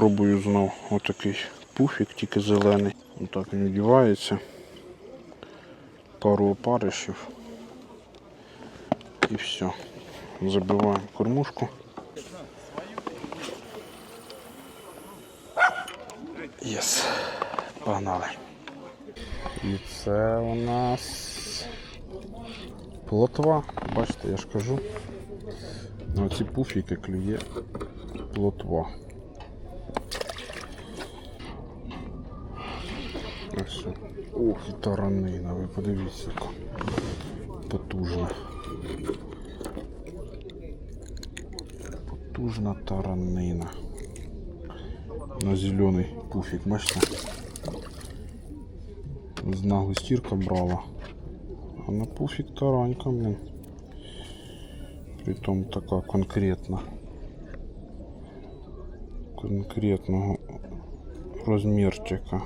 Пробую знов отакий пуфік, тільки зелений. Отак він вдівається. Пару опаришів. І все. Забиваємо кормушку. Єс. Погнали. І це у нас плотва. Бачите, я ж кажу. На ці пуфіки клює плотва. Ось. Ох, і таранина, ви подивіться, потужна. Потужна таранина. На зелений пуфік, бачите? З наглу стірка брала. А на пуфік таранька, блін. Притом така конкретна. Конкретного розмірчика.